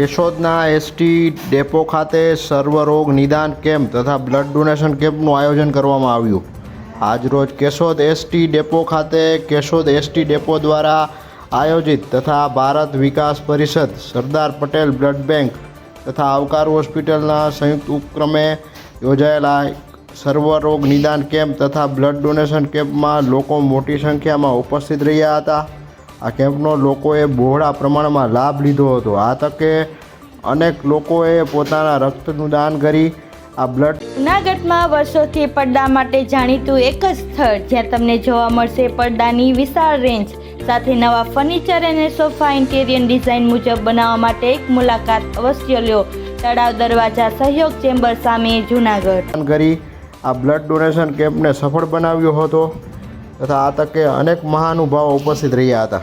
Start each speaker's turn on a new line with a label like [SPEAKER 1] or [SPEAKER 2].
[SPEAKER 1] કેશોદના ST depot ખાતે સર્વરોગ નિદાન camp તથા બ્લડ ડોનેશન કેમ્પનું આયોજન કરવામાં આવ્યું. આજરોજ કેશોદ એસટી ડેપો ખાતે કેશોદ એસટી ડેપો દ્વારા આયોજિત તથા ભારત વિકાસ પરિષદ, સરદાર પટેલ બ્લડ બેંક તથા આવકાર હોસ્પિટલના સંયુક્ત ઉપક્રમે યોજાયેલા સર્વરોગ નિદાન કેમ્પ તથા બ્લડ ડોનેશન કેમ્પમાં લોકો મોટી સંખ્યામાં ઉપસ્થિત રહ્યા હતા. આ કેમ્પનો લોકોએ બહોળા પ્રમાણમાં લાભ લીધો હતો. આ તકે અનેક લોકોએ પોતાના રક્તનું દાન કરી આ બ્લડ
[SPEAKER 2] જૂનાગઢમાં વર્ષોથી પડદા માટે જાણીતું એક જ સ્થળ જ્યાં તમને જોવા મળશે પડદાની વિશાળ રેન્જ સાથે નવા ફર્નિચર અને સોફા ઇન્ટેરિયર ડિઝાઇન મુજબ બનાવવા માટે એક મુલાકાત અવશ્ય લ્યો. તળાવ દરવાજા સહયોગ ચેમ્બર સામે જૂનાગઢ.
[SPEAKER 1] કરી આ બ્લડ ડોનેશન કેમ્પને સફળ બનાવ્યો હતો. તથા આ તકે અનેક મહાનુભાવો ઉપસ્થિત રહ્યા હતા.